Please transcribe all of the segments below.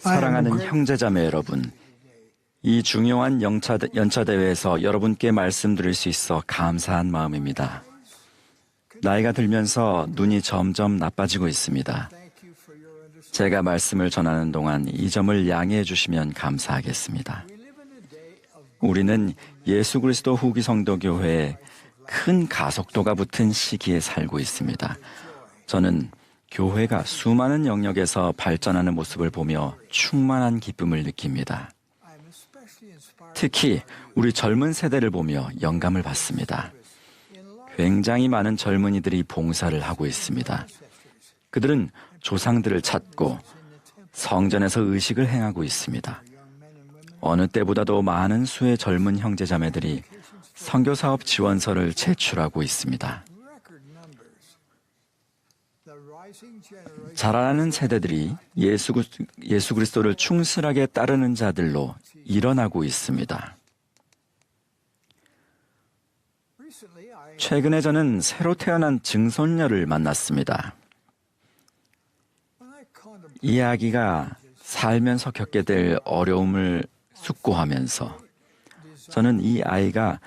사랑하는 형제자매 여러분, 이 중요한 연차, 연차대회에서 여러분께 말씀드릴 수 있어 감사한 마음입니다. 나이가 들면서 눈이 점점 나빠지고 있습니다. 제가 말씀을 전하는 동안 이 점을 양해해 주시면 감사하겠습니다. 우리는 예수 그리스도 후기 성도 교회에 큰 가속도가 붙은 시기에 살고 있습니다. 저는 교회가 수많은 영역에서 발전하는 모습을 보며 충만한 기쁨을 느낍니다. 특히 우리 젊은 세대를 보며 영감을 받습니다. 굉장히 많은 젊은이들이 봉사를 하고 있습니다. 그들은 조상들을 찾고 성전에서 의식을 행하고 있습니다. 어느 때보다도 많은 수의 젊은 형제자매들이 선교사업 지원서를 제출하고 있습니다. 자라나는 세대들이 예수, 그- 예수 그리스도를 충실하게 따르는 자들로 일어나고 있습니다. 최근에 저는 새로 태어난 증손녀를 만났습니다. 이 아기가 살면서 겪게 될 어려움을 숙고하면서 저는 이 아이가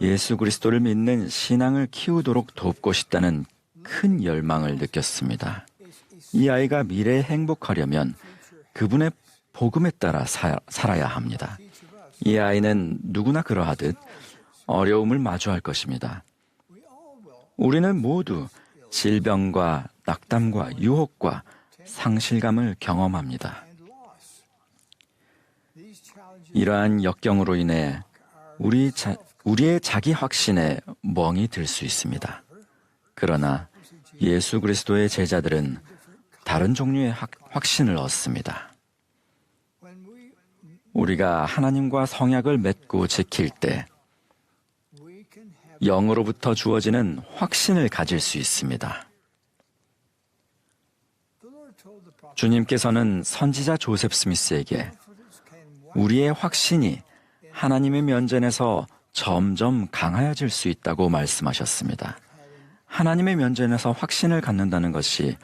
예수 그리스도를 믿는 신앙을 키우도록 돕고 싶다는 큰 열망을 느꼈습니다. 이 아이가 미래에 행복하려면 그분의 복음에 따라 사, 살아야 합니다. 이 아이는 누구나 그러하듯 어려움을 마주할 것입니다. 우리는 모두 질병과 낙담과 유혹과 상실감을 경험합니다. 이러한 역경으로 인해 우리 자, 우리의 자기 확신에 멍이 들 수 있습니다. 그러나 예수 그리스도의 제자들은 다른 종류의 확, 확신을 얻습니다. 우리가 하나님과 성약을 맺고 지킬 때 영으로부터 주어지는 확신을 가질 수 있습니다. 주님께서는 선지자 조셉 스미스에게 우리의 확신이 하나님의 면전에서 점점 강하여질 수 있다고 말씀하셨습니다. 하나님의 면전에서 확신을 갖는다는 것이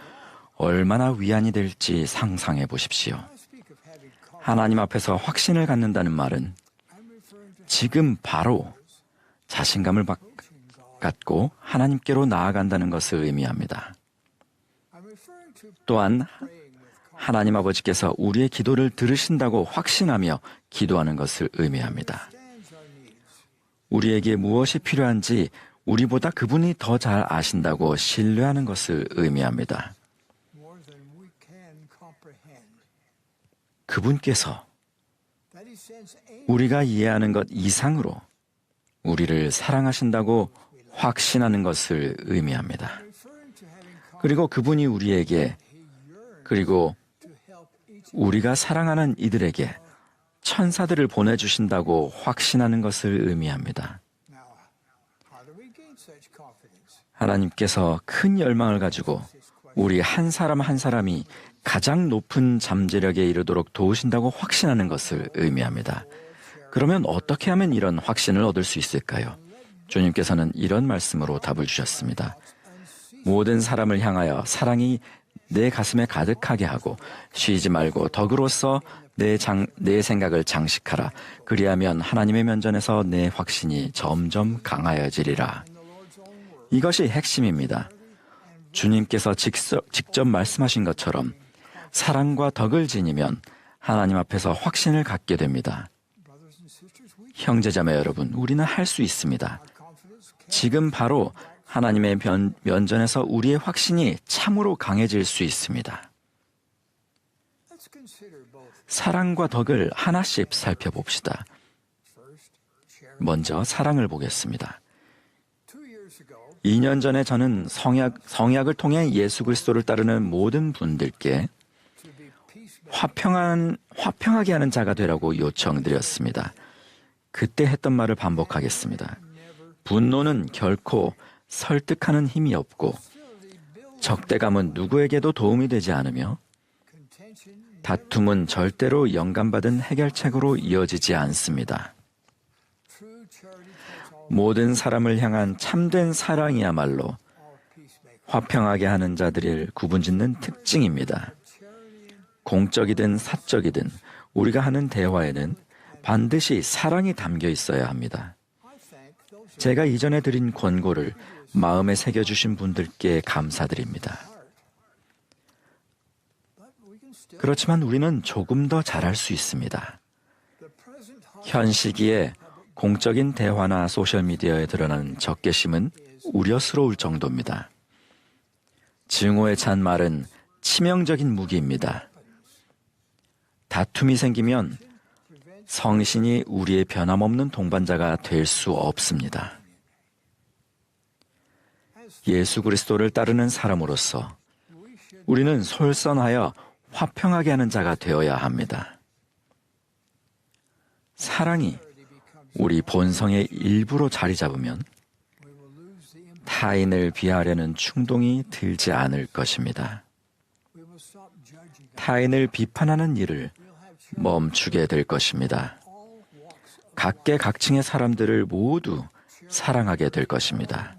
얼마나 위안이 될지 상상해 보십시오. 하나님 앞에서 확신을 갖는다는 말은 지금 바로 자신감을 받- 갖고 하나님께로 나아간다는 것을 의미합니다. 또한 하나님 아버지께서 우리의 기도를 들으신다고 확신하며 기도하는 것을 의미합니다. 우리에게 무엇이 필요한지 우리보다 그분이 더 잘 아신다고 신뢰하는 것을 의미합니다. 그분께서 우리가 이해하는 것 이상으로 우리를 사랑하신다고 확신하는 것을 의미합니다. 그리고 그분이 우리에게 그리고 우리가 사랑하는 이들에게 천사들을 보내주신다고 확신하는 것을 의미합니다. 하나님께서 큰 열망을 가지고 우리 한 사람 한 사람이 가장 높은 잠재력에 이르도록 도우신다고 확신하는 것을 의미합니다. 그러면 어떻게 하면 이런 확신을 얻을 수 있을까요? 주님께서는 이런 말씀으로 답을 주셨습니다. 모든 사람을 향하여 사랑이 내 가슴에 가득하게 하고 쉬지 말고 덕으로서 내, 장, 내 생각을 장식하라. 그리하면 하나님의 면전에서 내 확신이 점점 강하여지리라. 이것이 핵심입니다. 주님께서 직접, 말씀하신 것처럼 사랑과 덕을 지니면 하나님 앞에서 확신을 갖게 됩니다. 형제자매 여러분, 우리는 할 수 있습니다. 지금 바로 하나님의 면, 면전에서 우리의 확신이 참으로 강해질 수 있습니다. 사랑과 덕을 하나씩 살펴봅시다. 먼저 사랑을 보겠습니다. 2년 전에 저는 성약, 성약을 통해 예수 그리스도를 따르는 모든 분들께 화평한, 화평하게 하는 자가 되라고 요청드렸습니다. 그때 했던 말을 반복하겠습니다. 분노는 결코 설득하는 힘이 없고 적대감은 누구에게도 도움이 되지 않으며 다툼은 절대로 영감받은 해결책으로 이어지지 않습니다. 모든 사람을 향한 참된 사랑이야말로 화평하게 하는 자들을 구분짓는 특징입니다. 공적이든 사적이든 우리가 하는 대화에는 반드시 사랑이 담겨 있어야 합니다. 제가 이전에 드린 권고를 마음에 새겨주신 분들께 감사드립니다. 그렇지만 우리는 조금 더 잘할 수 있습니다. 현 시기에 공적인 대화나 소셜미디어에 드러나는 적개심은 우려스러울 정도입니다. 증오에 찬 말은 치명적인 무기입니다. 다툼이 생기면 성신이 우리의 변함없는 동반자가 될 수 없습니다. 예수 그리스도를 따르는 사람으로서 우리는 솔선하여 화평하게 하는 자가 되어야 합니다. 사랑이 우리 본성의 일부로 자리 잡으면 타인을 비하려는 충동이 들지 않을 것입니다. 타인을 비판하는 일을 멈추게 될 것입니다. 각계각층의 사람들을 모두 사랑하게 될 것입니다.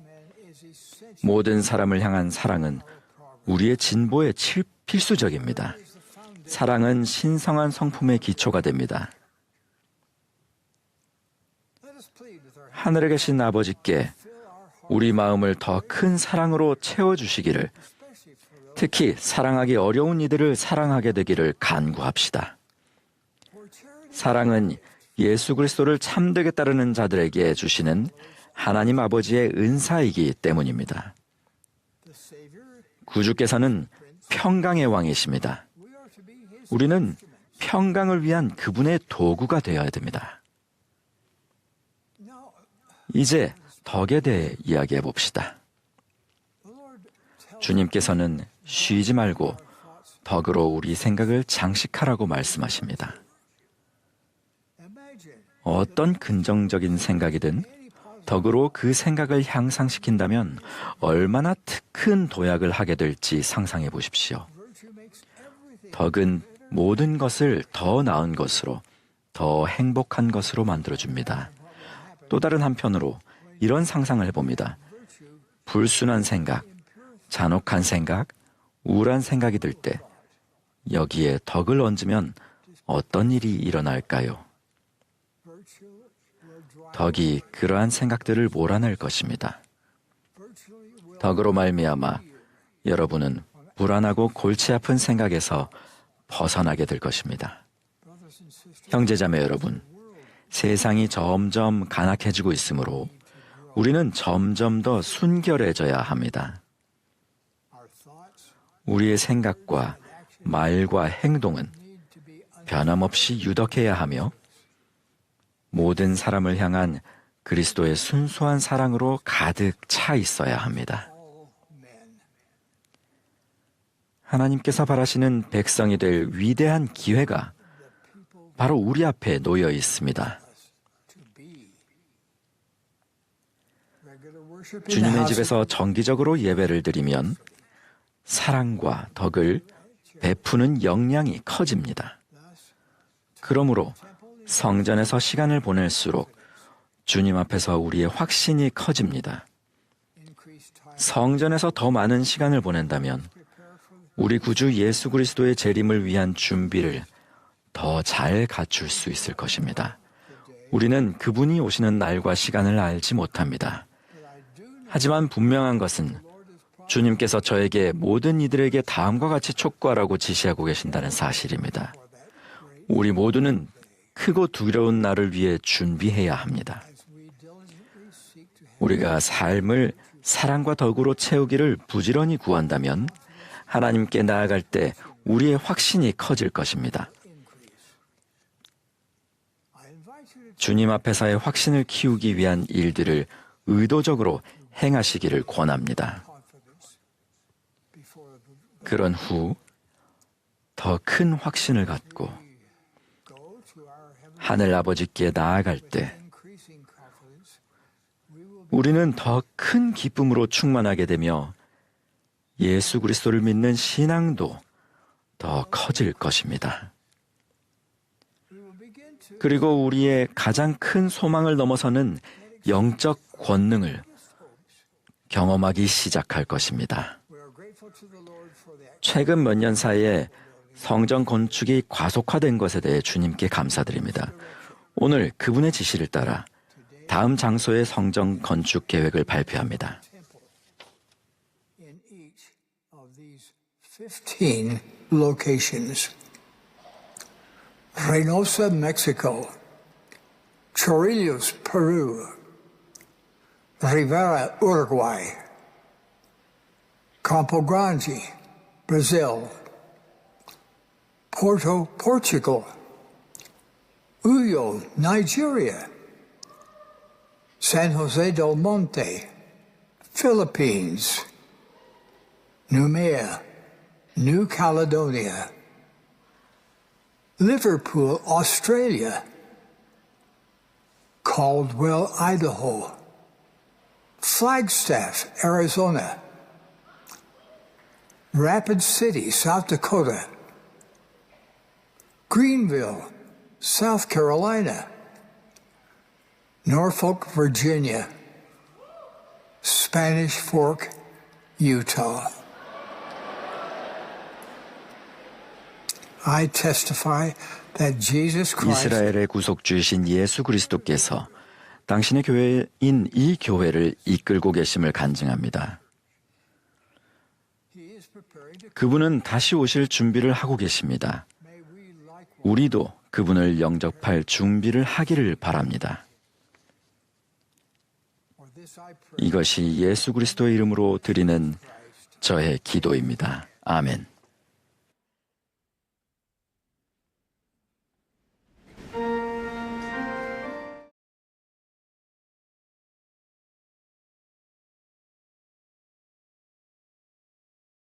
모든 사람을 향한 사랑은 우리의 진보에 칠- 필수적입니다. 사랑은 신성한 성품의 기초가 됩니다. 하늘에 계신 아버지께 우리 마음을 더 큰 사랑으로 채워주시기를 특히 사랑하기 어려운 이들을 사랑하게 되기를 간구합시다. 사랑은 예수 그리스도를 참되게 따르는 자들에게 주시는 하나님 아버지의 은사이기 때문입니다. 구주께서는 평강의 왕이십니다. 우리는 평강을 위한 그분의 도구가 되어야 됩니다. 이제 덕에 대해 이야기해 봅시다. 주님께서는 쉬지 말고 덕으로 우리 생각을 장식하라고 말씀하십니다. 어떤 긍정적인 생각이든 덕으로 그 생각을 향상시킨다면 얼마나 큰 도약을 하게 될지 상상해 보십시오. 덕은 모든 것을 더 나은 것으로, 더 행복한 것으로 만들어줍니다. 또 다른 한편으로 이런 상상을 해봅니다. 불순한 생각, 잔혹한 생각, 우울한 생각이 들 때 여기에 덕을 얹으면 어떤 일이 일어날까요? 덕이 그러한 생각들을 몰아낼 것입니다. 덕으로 말미암아 여러분은 불안하고 골치 아픈 생각에서 벗어나게 될 것입니다. 형제자매 여러분, 세상이 점점 간악해지고 있으므로 우리는 점점 더 순결해져야 합니다. 우리의 생각과 말과 행동은 변함없이 유덕해야 하며 모든 사람을 향한 그리스도의 순수한 사랑으로 가득 차 있어야 합니다. 하나님께서 바라시는 백성이 될 위대한 기회가 바로 우리 앞에 놓여 있습니다. 주님의 집에서 정기적으로 예배를 드리면 사랑과 덕을 베푸는 역량이 커집니다. 그러므로 성전에서 시간을 보낼수록 주님 앞에서 우리의 확신이 커집니다. 성전에서 더 많은 시간을 보낸다면 우리 구주 예수 그리스도의 재림을 위한 준비를 더 잘 갖출 수 있을 것입니다. 우리는 그분이 오시는 날과 시간을 알지 못합니다. 하지만 분명한 것은 주님께서 저에게 모든 이들에게 다음과 같이 촉구하라고 지시하고 계신다는 사실입니다. 우리 모두는 크고 두려운 날을 위해 준비해야 합니다. 우리가 삶을 사랑과 덕으로 채우기를 부지런히 구한다면 하나님께 나아갈 때 우리의 확신이 커질 것입니다. 주님 앞에서의 확신을 키우기 위한 일들을 의도적으로 행하시기를 권합니다. 그런 후 더 큰 확신을 갖고 하늘 아버지께 나아갈 때 우리는 더 큰 기쁨으로 충만하게 되며 예수 그리스도를 믿는 신앙도 더 커질 것입니다. 그리고 우리의 가장 큰 소망을 넘어서는 영적 권능을 경험하기 시작할 것입니다. 최근 몇 년 사이에 성전 건축이 과속화된 것에 대해 주님께 감사드립니다. 오늘 그분의 지시를 따라 다음 장소의 성전 건축 계획을 발표합니다. in each of these 15 locations. Reynosa, Mexico. Chorrillos, Peru. Rivera, Uruguay. Campo Grande, Brazil. Porto, Portugal. Uyo, Nigeria. San Jose del Monte, Philippines. Noumea, New Caledonia, Liverpool, Australia, Caldwell, Idaho, Flagstaff, Arizona, Rapid City, South Dakota, Greenville, South Carolina, Norfolk, Virginia, Spanish Fork, Utah. I testify that Jesus Christ 이스라엘의 구속주이신 예수 그리스도께서 당신의 교회인 이 교회를 이끌고 계심을 간증합니다. 그분은 다시 오실 준비를 하고 계십니다. 우리도 그분을 영접할 준비를 하기를 바랍니다. 이것이 예수 그리스도의 이름으로 드리는 저의 기도입니다. 아멘.